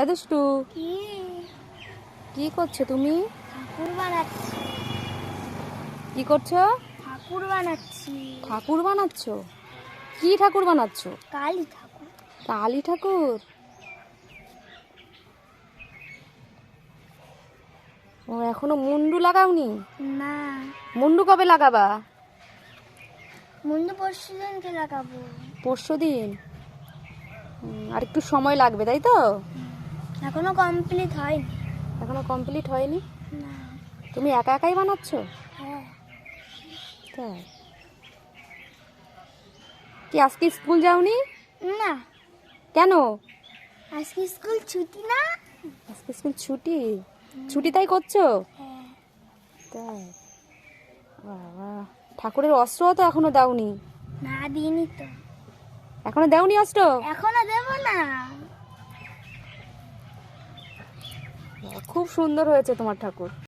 এ দুষ্টু কি? কি করছ তুমি? ঠাকুর বানাচ্ছি। কি করছ? ঠাকুর বানাচ্ছি। ঠাকুর বানাচ্ছ? কি ঠাকুর বানাচ্ছ? কালী ঠাকুর। কালী ঠাকুর? ও এখনও মুন্ডু লাগাওনি? না। মুন্ডু কবে লাগাবা? মুন্ডু পরশু দিনকে লাগাবো। পরশু দিন? আর একটু সময় লাগবে তাই তো? এখনও কমপ্লিট হয়নি। এখনও কমপ্লিট হয়নি? না। তুমি একা একাই বানাচ্ছ? হ্যাঁ। তাই? কি আজকে স্কুল যাওনি? না। কেন? আজকে স্কুল ছুটি না। আজকে স্কুল ছুটি? ছুটি তাই করছ? হ্যাঁ। তাই? বাবা। ঠাকুরের অস্ত্রও তো এখনও দাওনি। না দিইনি তো। এখনও দেওনি অস্ত্র? এখনও দেবো না। খুব সুন্দর হয়েছে তোমার ঠাকুর।